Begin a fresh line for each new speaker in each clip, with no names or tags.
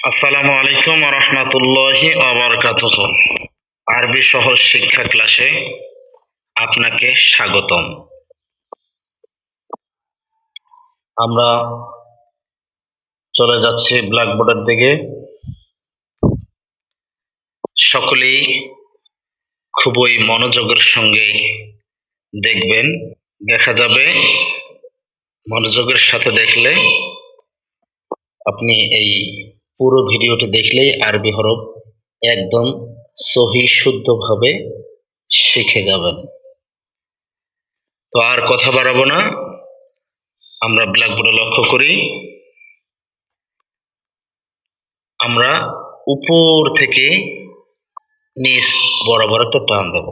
আসসালামু আলাইকুম রহমতুল্লাহি আরবি সহজ শিক্ষা ক্লাসে আপনাকে স্বাগতম। আমরা চলে যাচ্ছি ব্ল্যাকবোর্ডের দিকে। সকলেই খুবই মনোযোগের সঙ্গে দেখবেন। দেখা যাবে মনোযোগের সাথে দেখলে আপনি এই পুরো ভিডিওটি দেখলেই আরবি হরফ একদম সহি শুদ্ধভাবে শিখে যাবেন। তো আর কথা বাড়াবো না। আমরা ব্ল্যাকবোর্ডে লক্ষ্য করি। আমরা উপর থেকে নিচ বরাবর একটা টান দেব।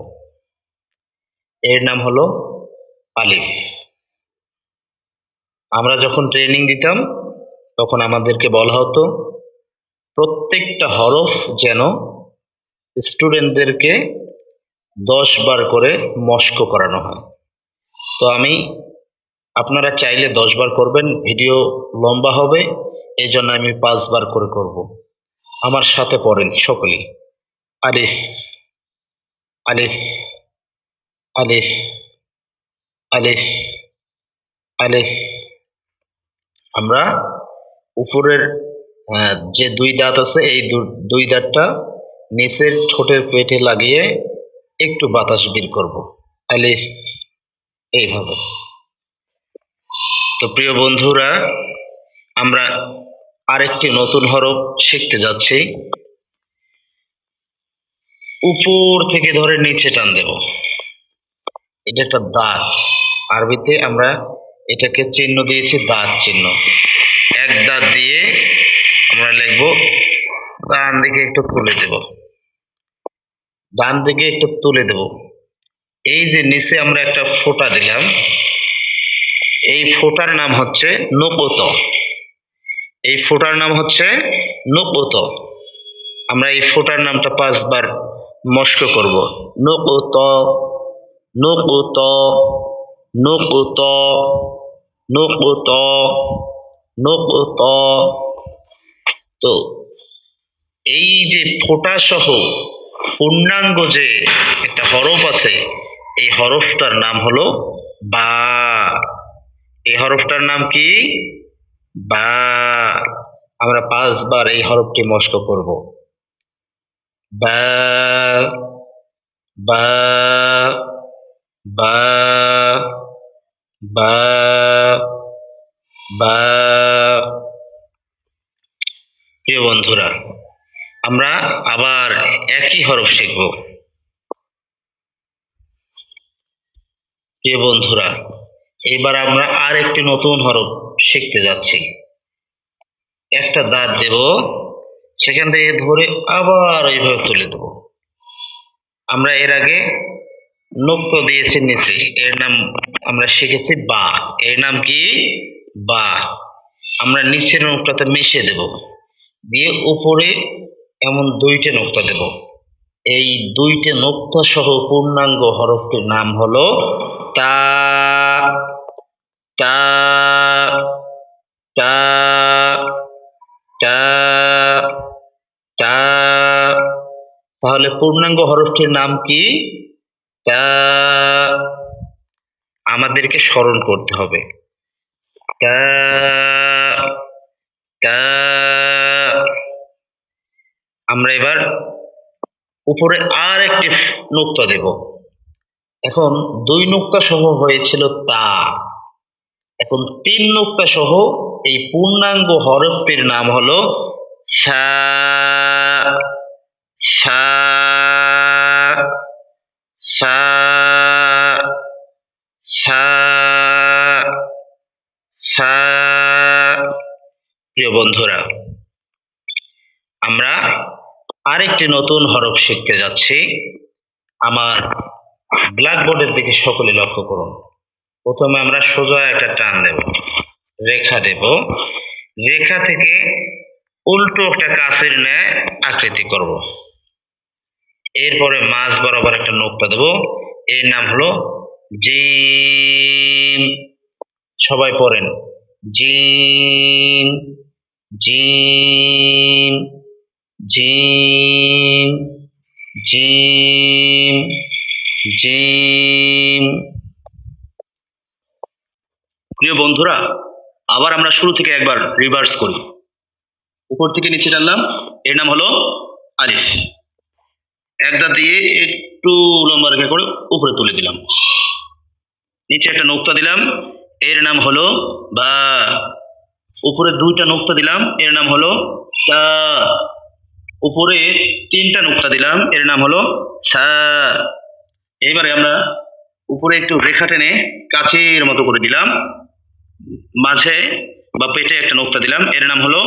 এর নাম হলো আলিফ। আমরা যখন ট্রেনিং দিতাম, তখন আমাদেরকে বলা হতো প্রত্যেকটা হরফ যেন স্টুডেন্টদেরকে দশ বার করে মস্ক করানো হয়। তো আমি, আপনারা চাইলে দশ বার করবেন, ভিডিও লম্বা হবে এই জন্য আমি পাঁচবার করে করব। আমার সাথে পড়েন সকলেই। আলিফ আলিফ আলিফ আলিফ আলিফ। আমরা উপরের যে দুই দাঁত আছে, এই দুই দাঁতটা নিচের ঠোঁটের পেটে লাগিয়ে একটু বাতাস বের করব। আলিফ এইভাবে। তো প্রিয় বন্ধুরা, আমরা আরেকটি নতুন হরফ শিখতে যাচ্ছি। উপর থেকে ধরে নিচে টান দেব। এটা একটা দাঁত। আরবিতে আমরা এটাকে চিহ্ন দিয়েছি, দাঁত চিহ্ন। এক দাঁত দিয়ে আমরা লিখব, ডান দিকে একটু তুলে দেব। ডান দিকে একটু তুলে দেব। এই যে নিচে আমরা একটা ফোঁটা দিলাম, এই ফোঁটার নাম হচ্ছে নকত। এই ফোঁটার নাম হচ্ছে নকত। আমরা এই ফোঁটার নামটা পাঁচবার মস্ক করব। নকত নকত নকত নকত নকত। তো এই যে ফোঁটা সহ পূর্ণাঙ্গ যে একটা হরফ আছে, এই হরফটার নাম হলো বা। এই হরফটার নাম কি? বা। আমরা পাঁচবার এই হরফটি মস্ক করব। বা বা বা বা বা। প্রিয় বন্ধুরা, আমরা আবার একই হরফ শিখব। প্রিয় বন্ধুরা এবার আমরা আর একটি নতুন হরফ শিখতে যাচ্ছি। একটা দাঁত দেব, সেখান থেকে ধরে আবার ওইভাবে তুলে দেব। আমরা এর আগে নোক্ত দিয়েছি নিচে, এর নাম আমরা শিখেছি বা। এর নাম কি? বা। আমরা নিচের নোকটাতে মিশিয়ে দেব। দিয়ে উপরে এমন দুইটা নোক্তা দেব। এই দুইটা নোক্তা সহ পূর্ণাঙ্গ হরফটির নাম হলো তা তা তা তা তা। তাহলে পূর্ণাঙ্গ হরফটির নাম কি? তা। আমাদেরকে স্মরণ করতে হবে। তা তা। আমরা এবার উপরে আর একটি নোক্তা দেব। এখন দুই নোক্তা সহ হয়েছিল তা। এখন তিন নোক্তা সহ এই পূর্ণাঙ্গ হরফটির নাম হলো সা সা সা সা সা। প্রিয় বন্ধুরা, আমরা আরেকটি নতুন হরফ শিখতে যাচ্ছি। আমার ব্ল্যাকবোর্ডের দিকে সকলে লক্ষ্য করুন। প্রথমে আমরা সোজা একটা টান দেব, রেখা দেব। রেখা থেকে উল্টো একটা কাছের ন্যায় আকৃতি করব। এরপরে মাছ বরাবর একটা নোক্তা দেব। এর নাম হলো জিম। সবাই পড়েন। জিম জিম। জিম জিম জিম প্রিয় বন্ধুরা, আবার আমরা শুরু থেকে একবার রিভার্স করি। উপর থেকে নিচে টানলাম, এর নাম হলো আলিফ। একদা দিয়ে একটু লম্বা রেখা করে উপরে তুলে দিলাম। নিচে একটা নোক্তা দিলাম, এর নাম হলো বা। উপরে দুইটা নোক্তা দিলাম, এর নাম হলো তা। উপরে তিনটা নুক্তা দিলাম। এর নাম হলো সা। এইবারে আমরা উপরে একটু রেখা টেনে কাছের মতো করে দিলাম। মাঝে বা পেটে একটা নোক্তা দিলাম। এর নাম হলো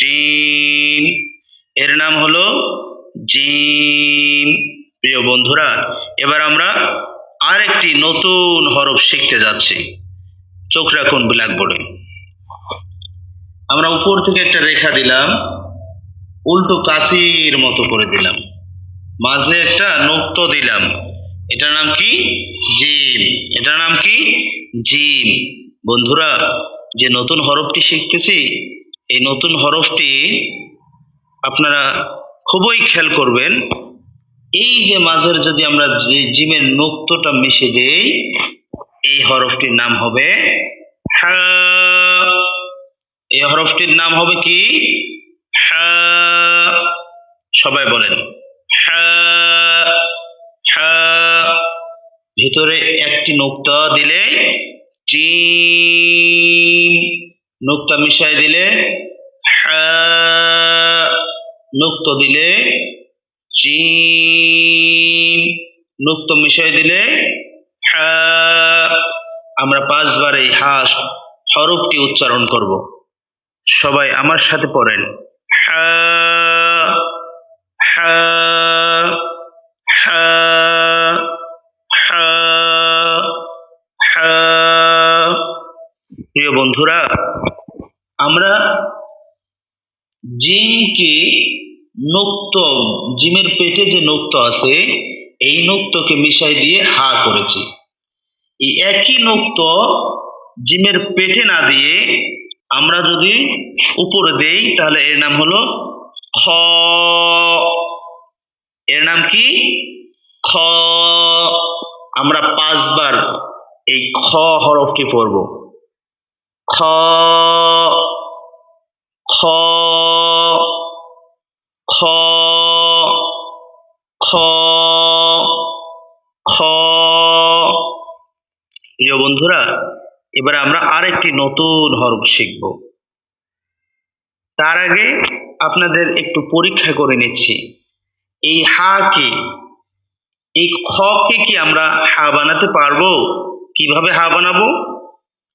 জিম। এর নাম হলো জিম। প্রিয় বন্ধুরা, এবার আমরা আরেকটি নতুন হরফ শিখতে যাচ্ছি। চোখ রাখুন ব্ল্যাকবোর্ডে। আমরা উপর থেকে একটা রেখা দিলাম। উল্টো কাশির মতো করে দিলাম। মাঝে একটা নোক্ত দিলাম। এটার নাম কি? জিম এটার নাম কি? জিম বন্ধুরা, যে নতুন হরফটি শিখতেছি, এই নতুন হরফটি আপনারা খুবই খেয়াল করবেন। এই যে মাঝের যদি আমরা জিমের নোক্তটা মিশে দেই, এই হরফটির নাম হবে হা। এই হরফটির নাম হবে কি? হা। সবাই বলেন ভিতরে একটি নোক্তা দিলে চিম নোক্তা মিশাই দিলে নোক্ত দিলে চিম নোক্ত মিশাই দিলে আমরা পাঁচবার এই হাস হরফটি উচ্চারণ করব। সবাই আমার সাথে পড়েন, হা। বন্ধুরা, আমরা জিমকে নোক্ত, জিমের পেটে যে নোক্ত আছে, এই নোক্তকে মিশাই দিয়ে হা করেছি। এই একই নোক্ত জিমের পেটে না দিয়ে আমরা যদি উপরে দেই, তাহলে এর নাম হলো খ। এর নাম কি? খ। আমরা পাঁচবার এই খ হরফটি পড়ব। খ খ খ খ খ. প্রিয় বন্ধুরা, এবারে আমরা আরেকটি নতুন হরফ শিখব। তার আগে আপনাদের একটু পরীক্ষা করে নিচ্ছি। এই হা কে এই খকে কি আমরা হা বানাতে পারব? কীভাবে হা বানাবো?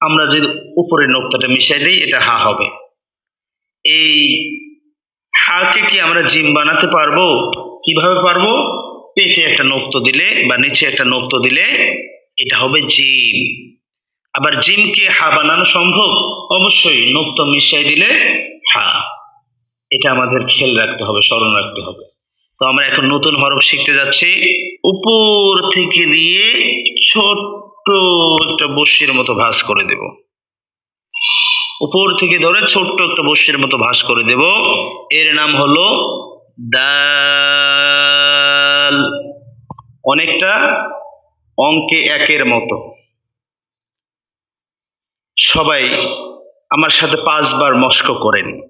আমরা যদি উপরের নোক্তাটা মিশাই দিই, এটা হা হবে। এই হাকে কি আমরা জিম বানাতে পারব? কীভাবে পারব? পেটে একটা নোক্ত দিলে বা নিচে একটা নোক্ত দিলে এটা হবে জিম। আবার জিমকে হা বানানো সম্ভব? অবশ্যই, নোক্ত মিশাই দিলে হা। এটা আমাদের খেয়াল রাখতে হবে, স্মরণ রাখতে হবে। তো আমরা এখন নতুন হরফ শিখতে যাচ্ছি। উপর থেকে দিয়ে ছোট্ট একটা বস্যির মতো ভাঁজ করে দেব। উপর থেকে ধরে ছোট্ট একটা মতো ভাঁজ করে দেব। এর নাম হলো দাল অনেকটা অঙ্কে একের মতো। সবাই আমার সাথে পাঁচবার মস্ক করেন।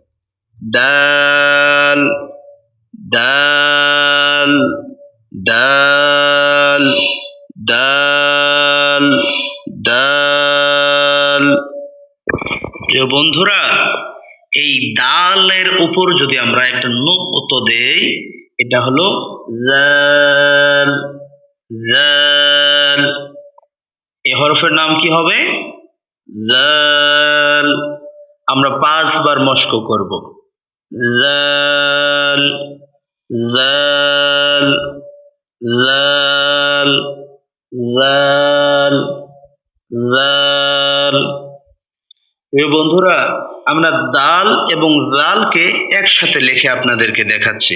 দাল দাল দাল দাল দাল দাল। প্রিয় বন্ধুরা, এই দালের উপর যদি আমরা একটা নুক্ত দেই, এটা হলো জাল জাল এই হরফের নাম কি হবে? জাল আমরা পাঁচবার মস্ক করব। জাল জাল জাল জাল জাল প্রিয় বন্ধুরা, আমরা দাল এবং জালকে একসাথে লিখে আপনাদেরকে দেখাচ্ছি।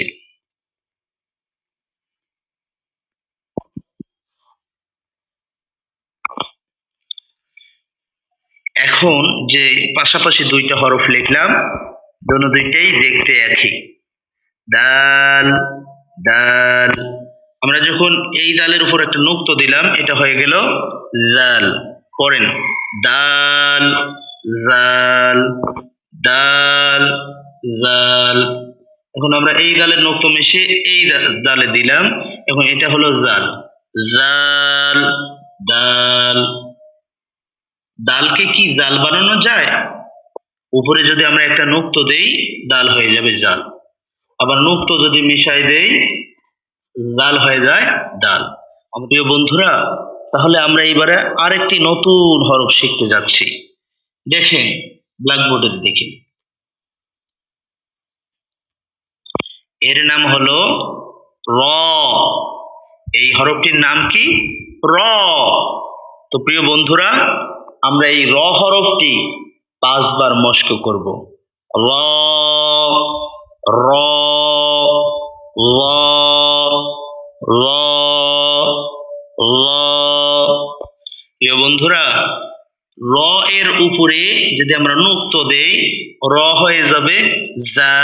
এখন যে পাশাপাশি দুইটা হরফ লিখলাম, দোনো দুইটাই দেখতে একই। দাল দাল। আমরা যখন এই দালের উপর একটা নুক্ত দিলাম, এটা হয়ে গেল জাল। পড়েন। দাল, জাল দাল, জাল। এখন আমরা এই দালের নুক্ত মিশিয়ে এই দালে দিলাম। এখন এটা হলো জাল। জাল, দাল। দালকে কি জাল বানানো যায়? উপরে যদি আমরা একটা নুক্ত দেই, দাল হয়ে যাবে জাল। আবার নুক্ত যদি মিশাই দেই লাল হয়ে যায় ডাল। আমার প্রিয় বন্ধুরা, তাহলে আমরা এবারে আরেকটি নতুন হরফ শিখতে যাচ্ছি। দেখেন, ব্ল্যাকবোর্ডে দেখেন। এর নাম হলো র। এই হরফটির নাম কি? র। তো প্রিয় বন্ধুরা, আমরা এই র হরফটি পাঁচবার মস্ক করব। র র, ল। প্রিয় বন্ধুরা, র এর উপরে যদি আমরা নুক্ত দেই, র হয়ে যাবে যা।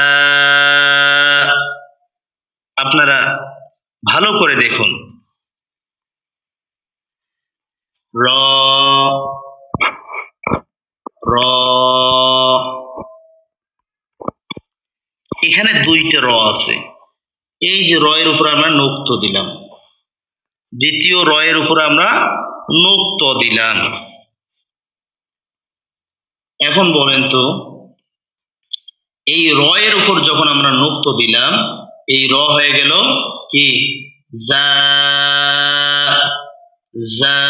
আপনারা ভালো করে দেখুন। র র। এখানে দুইটা র আছে। এই যে রয়ের উপর আমরা নুক্ত দিলাম। দ্বিতীয় রয়ের উপর আমরা নুক্ত দিলাম। এখন বলেন তো, এই রয়ের উপর যখন আমরা নুক্ত দিলাম, এই র হয়ে গেল কি? যা যা।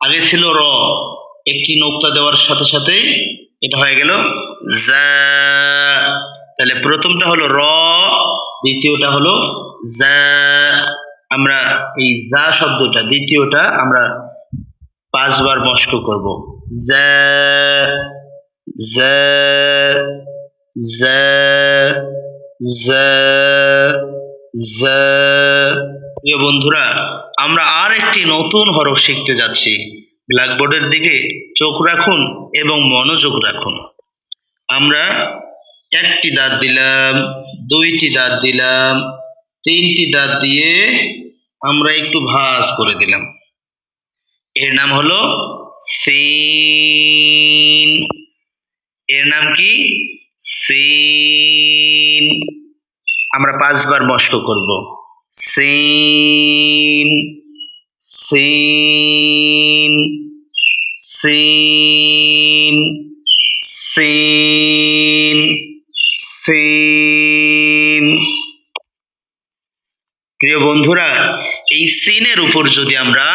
আগে ছিল র, একটি নোক্তা দেওয়ার সাথে সাথে এটা হয়ে গেল যা। তাহলে প্রথমটা হলো র, দ্বিতীয়টা হলো যা আমরা এই যা শব্দটা, দ্বিতীয়টা আমরা পাঁচবার মস্ক করব। যা যা যা যা যা প্রিয় বন্ধুরা, আমরা আর একটি নতুন হরফ শিখতে যাচ্ছি। ব্ল্যাকবোর্ডের দিকে চোখ রাখুন এবং মনোযোগ রাখুন। আমরা একটি দাঁত দিলাম, দুইটি দাঁত দিলাম, তিনটি দাঁত দিয়ে আমরা একটু ভাঁজ করে দিলাম। এর নাম হলো সিন। এর নাম কি? সিন। আমরা পাঁচবার মস্ক করব। সিন সিন সিন। সিন। প্রিয় বন্ধুরা, এই সিনের উপর যদি আমরা,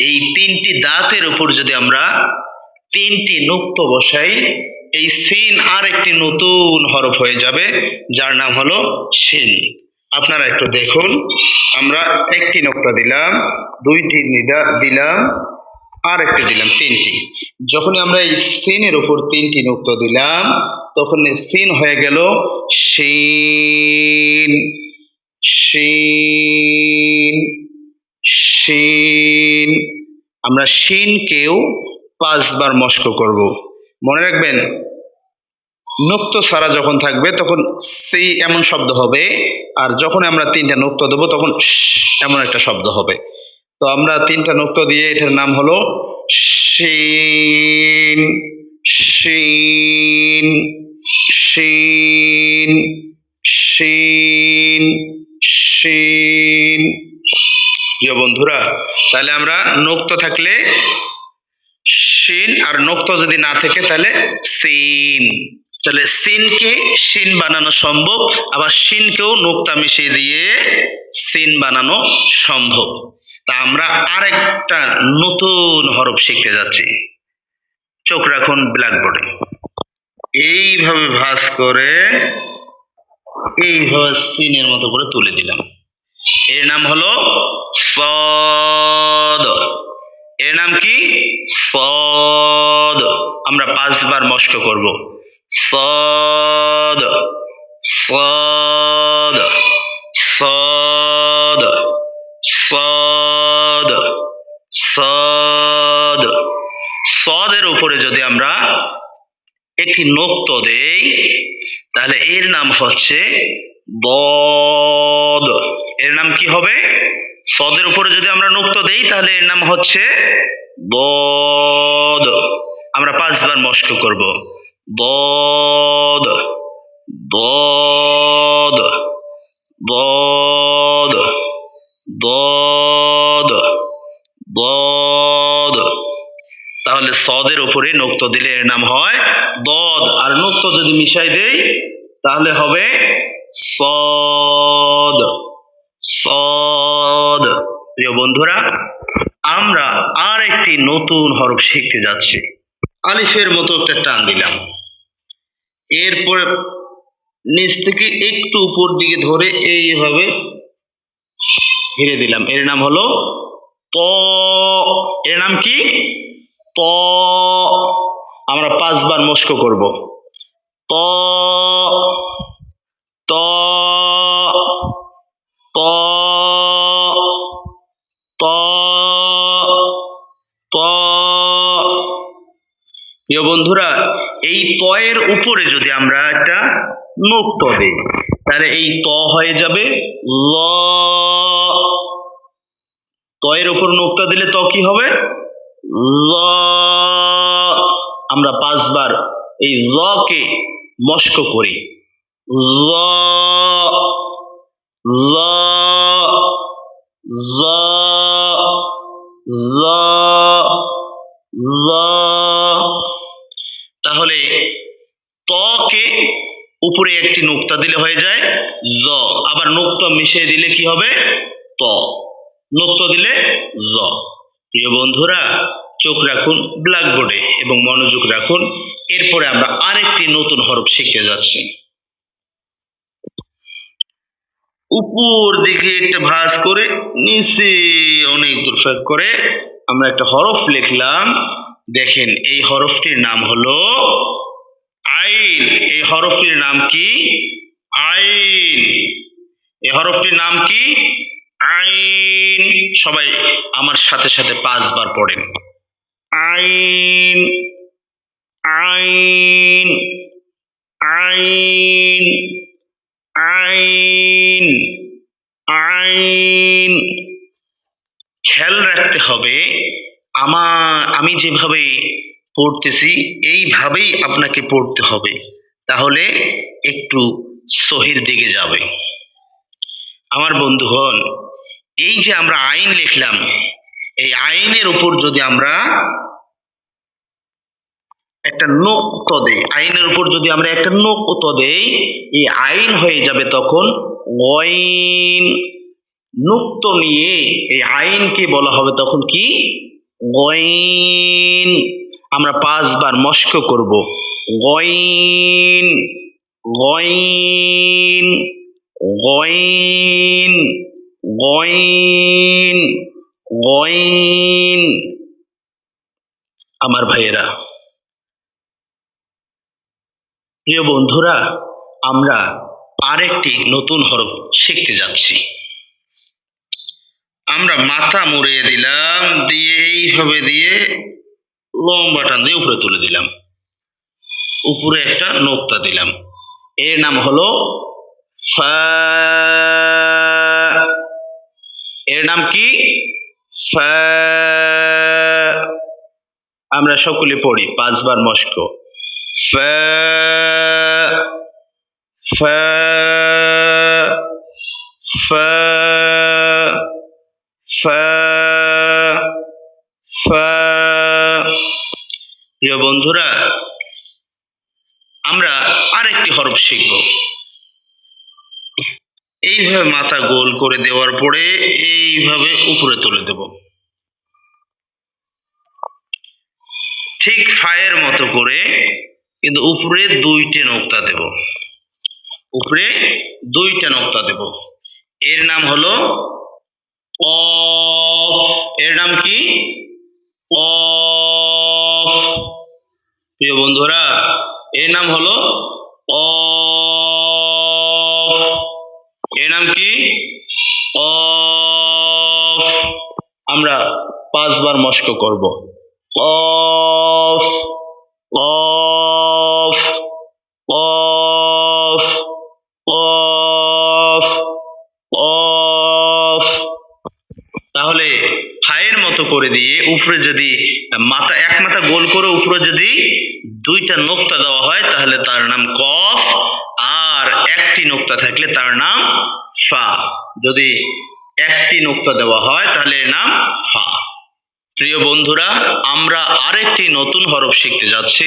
এই তিনটি দাঁতের উপর যদি আমরা তিনটি নুক্ত বসাই, এই সিন আর একটি নতুন হরফ হয়ে যাবে, যার নাম হলো শিন আপনারা একটু দেখুন, আমরা একটি নোক্তা দিলাম, দুইটি দিলাম আর একটি দিলাম, তিনটি। যখনই আমরা এই সিনের উপর তিনটি নুক্ত দিলাম, তখন সিন হয়ে গেল শিন শিন শিন। আমরা শিনকেও পাঁচবার মস্ক করব। মনে রাখবেন, নুক্ত ছাড়া যখন থাকবে, তখন সি এমন শব্দ হবে, আর যখন আমরা তিনটা নুক্ত দেবো, তখন এমন একটা শব্দ হবে। তো আমরা তিনটা নুক্ত দিয়ে এটার নাম হলো শিন শিন শিন শিন শিন। প্রিয় বন্ধুরা, তাহলে আমরা নোক্ত থাকলে শিন আর নোক্ত যদি না থাকে তাহলে সিন। তাহলে সিনকে শিন বানানো সম্ভব, আবার শিনকেও নোক্তা মিশিয়ে দিয়ে সিন বানানো সম্ভব। তা আমরা আরেকটা নতুন হরফ শিখতে যাচ্ছি। চোখ রাখুন ব্ল্যাকবোর্ডে। এইভাবে ভাঁজ করে, এইভাবে সিনের মতো করে তুলে দিলাম। এর নাম হলো সদ। এর নাম কি? সদ। আমরা পাঁচবার মস্ক করব। সদ। সদ। সদ। সদ। সদ। সদের উপরে যদি আমরা একটি নোক্ত দেই, তাহলে এর নাম হচ্ছে বদ। এর নাম কি হবে? সদের উপরে যদি আমরা নোক্ত দেই, তাহলে এর নাম হচ্ছে বদ। আমরা পাঁচবার মস্ক করব। বদ বদ বদ বদ। সদের উপরে নোক্ত দিলে এর নাম হয় দদ। আর নোক্ত যদি মিশাই দেই, তাহলে হবে সদ। সদ। প্রিয় বন্ধুরা, আমরা আর একটি নতুন হরফ শিখতে যাচ্ছি। আলিফের মতো একটা টান দিলাম। এরপরে নিচ থেকে একটু উপর দিকে ধরে এইভাবে ঘিরে দিলাম। এর নাম হলো ত। এর নাম কি? ত, আমরা পাঁচবার মস্ক করব। ত ত ত ত ত। প্রিয় বন্ধুরা, এই তয়ের উপরে যদি আমরা একটা নোক্ত দিই তাহলে এই ত হয়ে যাবে ল। তয়ের উপর নোক্তা দিলে ত কি হবে? আমরা পাঁচবার এই কে মস্ক করি। ল ল ল ল ল তাহলে তকে উপরে একটি নোক্তা দিলে হয়ে যায় জ। আবার নোক্তা মিশিয়ে দিলে কি হবে? ত। নোক্ত দিলে জ। প্রিয় বন্ধুরা, চোখ রাখুন ব্ল্যাকবোর্ডে এবং মনোযোগ রাখুন। এরপরে আমরা আরেকটি নতুন হরফ শিখতে যাচ্ছি। উপর দিকে একটা ভাঁজ করে, নিচে অনেক দূর করে আমরা একটা হরফ লিখলাম। দেখেন, এই হরফটির নাম হলো আইন। এই হরফটির নাম কি? আইন। এই হরফটির নাম কি? আইন সবাই আমার সাথে সাথে পাঁচবার পড়েন। আইন আইন আইন আইন আইন। খেয়াল রাখতে হবে আমার আমি যেভাবে পড়তেছি এইভাবেই আপনাকে পড়তে হবে। তাহলে একটু সহির দিকে যাবে। আমার বন্ধুগণ এই যে আমরা আইন লিখলাম, এই আইনের উপর যদি আমরা একটা নোক্ত দেই, আইনের উপর যদি আমরা একটা নোক্ত দেই, এই আইন হয়ে যাবে তখন গইন। নুক্ত নিয়ে এই আইনকে বলা হবে তখন কি? গইন। আমরা পাঁচবার মস্ক করব, গইন গইন গইন। গইন গইন আমার ভাইয়েরা, প্রিয় বন্ধুরা, আমরা আরেকটি নতুন হরফ শিখতে যাচ্ছি। আমরা মাথা মুড়িয়ে দিলাম, দিয়ে এইভাবে দিয়ে লম্বা টান দিয়ে উপরে তুলে দিলাম। উপরে একটা নোক্তা দিলাম। এর নাম হলো ফা এর নাম কি? আমরা সকলে পড়ি পাঁচবার মস্ক। প্রিয় বন্ধুরা আমরা আরেকটি হরফ শিখব। এইভাবে মাথা গোল করে দেওয়ার পরে এইভাবে উপরে তুলে দেব। ঠিক ফায়ের মতো করে কিন্তু উপরে দুইটে নোক্তা দেব। উপরে দুইটা নোক্তা দেব। এর নাম হলো অফ। এর নাম কি? অফ। প্রিয় বন্ধুরা, এর নাম হলো অফ। নাম কি? অফ। আমরা পাঁচবার মস্ক করব। অফ। অফ। অফ। অফ। অফ। তাহলে হায়ের মতো করে দিয়ে উপরে যদি মাথা, এক মাথা গোল করে উপরে যদি দুইটা নোকতা দেওয়া হয়, তাহলে তার নাম কফ। নোক্তা থাকলে তার নাম ফা। যদি একটি নোক্তা দেওয়া হয়, তাহলে এর নাম ফা। প্রিয় বন্ধুরা, আমরা আরেকটি নতুন হরফ শিখতে যাচ্ছি।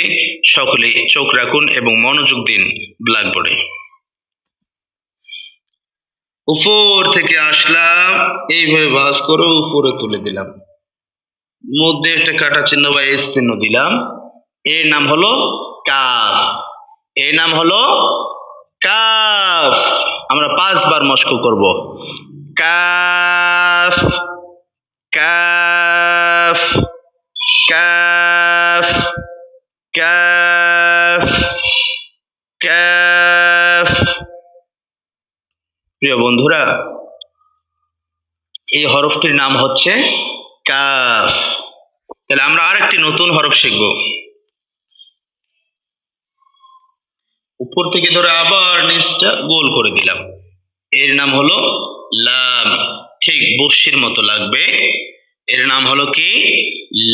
সকলে চোখ রাখুন এবং মনোযোগ দিন ব্ল্যাকবোর্ডে। উপর থেকে আসলাম, এইভাবে ভাঁজ করে উপরে তুলে দিলাম। মধ্যে একটা কাটা চিহ্ন বা এস চিহ্ন দিলাম। এর নাম হলো কাফ। এর নাম হলো কাফ। আমরা পাঁচবার মস্ক করব। কাফ কাফ কাফ কাফ কাফ। প্রিয় বন্ধুরা, এই হরফটির নাম হচ্ছে কাফ। তাহলে আমরা আরেকটি নতুন হরফ শিখব। উপর থেকে ধরে আবার নিচটা গোল করে দিলাম। এর নাম হলো লাম। ঠিক বস্যির মতো লাগবে। এর নাম হলো কি?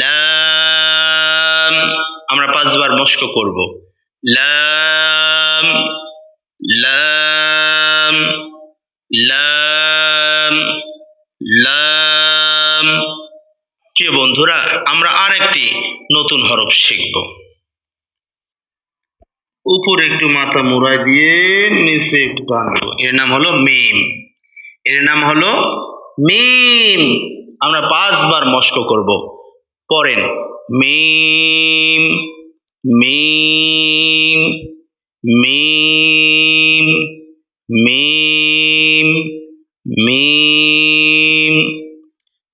লাম। আমরা পাঁচবার মস্ক করব। লাম লাম লাম লাম। প্রিয় বন্ধুরা, আমরা আরেকটি নতুন হরফ শিখব। উপরে একটু মাথা মুড়ায় দিয়ে নিচে একটু টান এর নাম হলো মিম। এর নাম হলো মিম। আমরা পাঁচবার মস্ক করব। পড়েন, মিম মিম মিম মিম মিম।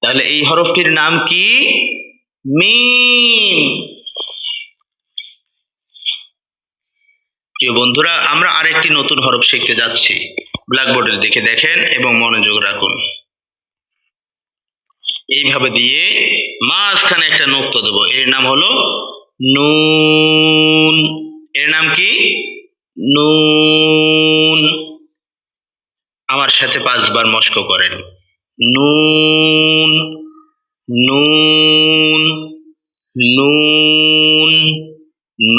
তাহলে এই হরফটির নাম কি? মিম প্রিয় বন্ধুরা, আমরা আরেকটি নতুন হরফ শিখতে যাচ্ছি। ব্ল্যাকবোর্ডের দিকে দেখেন এবং মনোযোগ রাখুন। এইভাবে দিয়ে মাঝখানে একটা নোক্ত দেবো। এর নাম হলো নুন। এর নাম কি? নুন। আমার সাথে পাঁচবার মস্ক করেন। নুন নুন নুন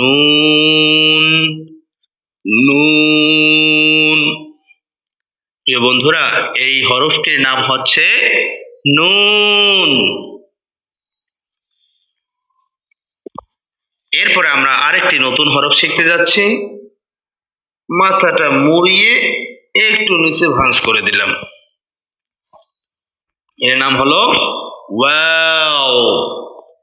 নুন। নুন। প্রিয় বন্ধুরা, এই হরফটির নাম হচ্ছে নুন। এরপরে আমরা আরেকটি নতুন হরফ শিখতে যাচ্ছি। মাথাটা মুড়িয়ে একটু নিচে ভাঁজ করে দিলাম। এর নাম হলো ওয়াও।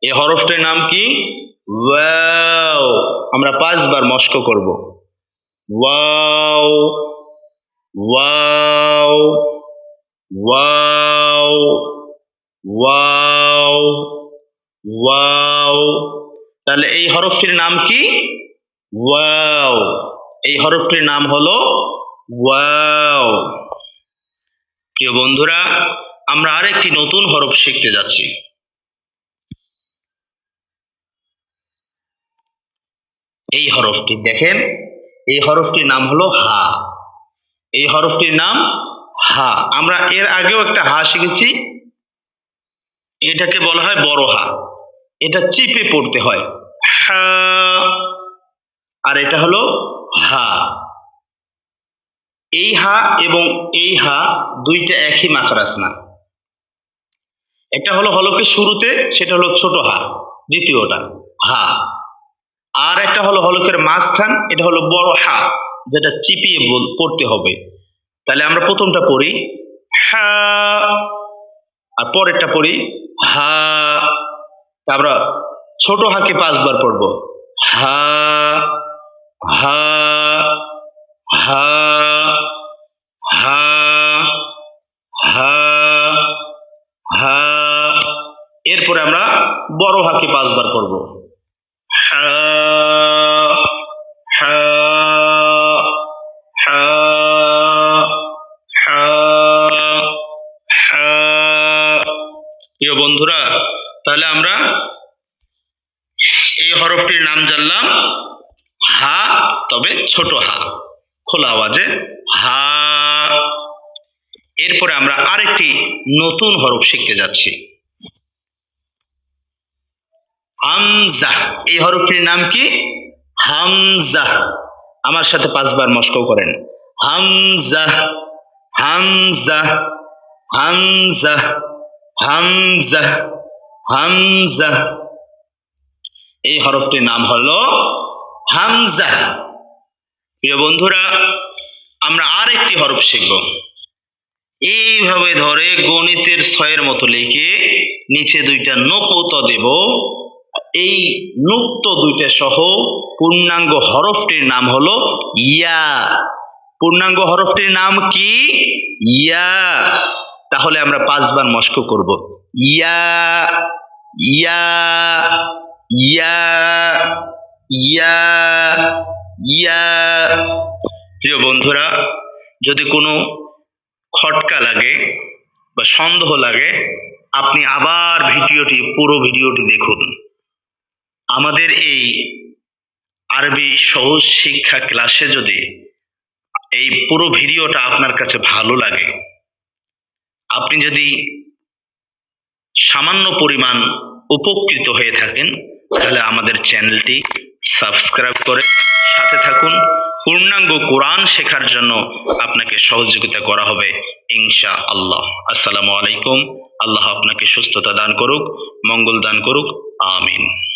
এই হরফটির নাম কি? ওয়াও। আমরা পাঁচবার মস্ক করব। ওয়াও ওয়াও ওয়াও ওয়াও ওয়াও তাহলে এই হরফটির নাম কি? ওয়াও এই হরফটির নাম হলো ওয়াও প্রিয় বন্ধুরা, আমরা আরেকটি নতুন হরফ শিখতে যাচ্ছি। এই হরফটি দেখেন। এই হরফটির নাম হলো হা। এই হরফটির নাম হা। আমরা এর আগেও একটা হা শিখেছি। এটাকে বলা হয় বড় হা। এটা চিপে পড়তে হয়। হা। আর এটা হলো হা। এই হা এবং এই হা দুইটা একই মাকড়াস না একটা হলো হলকের শুরুতে, সেটা হলো ছোট হা। দ্বিতীয়টা হা। আর একটা হলো হলকের মাঝখান, এটা হলো বড় হা, যেটা চিপিয়ে পড়তে হবে। তাহলে আমরা প্রথমটা পড়ি, হা, আর পরেরটা পড়ি, হা আমরা ছোট হাকে পাঁচবার পড়ব, হা হা হা হা হা হা, এরপরে আমরা বড় হাকে পাঁচবার পড়ব। বন্ধুরা, তাহলে আমরা এই হরফটির নাম জানলাম, হা, তবে ছোট হা, খোলা আওয়াজে হা। এরপরে আমরা আরেকটি নতুন হরফ শিখতে যাচ্ছি। হামজা, এই হরফটির নাম কি? হামজা। আমার সাথে পাঁচবার মস্ক করেন। হামজা হামজা হামজা। হামজা হামজা। এই হরফটির নাম হলো হামজা। প্রিয় বন্ধুরা, আমরা আর একটি হরফ শিখব। এইভাবে ধরে গণিতের ছয়ের মতো লিখে নিচে দুইটা নকৌত দেব। এই নুক্ত দুইটা সহ পূর্ণাঙ্গ হরফটির নাম হলো ইয়া। পূর্ণাঙ্গ হরফটির নাম কি? ইয়া। তাহলে আমরা পাঁচবার মস্ক করব। ইয়া ইয়া ইয়া ইয়া ইয়া। প্রিয় বন্ধুরা, যদি কোনো খটকা লাগে বা সন্দেহ লাগে, আপনি আবার ভিডিওটি, পুরো ভিডিওটি দেখুন। আমাদের এই আরবি সহজ শিক্ষা ক্লাসে যদি এই পুরো ভিডিওটা আপনার কাছে ভালো লাগে আপনি যদি সামান্য পরিমাণ উপকৃত হয়ে থাকেন, তাহলে আমাদের চ্যানেলটি সাবস্ক্রাইব করে সাথে থাকুন। পূর্ণাঙ্গ কোরআন শেখার জন্য আপনাকে সহযোগিতা করা হবে ইনশা আল্লাহ আসসালামু আলাইকুম। আল্লাহ আপনাকে সুস্থতা দান করুক, মঙ্গল দান করুক। আমিন।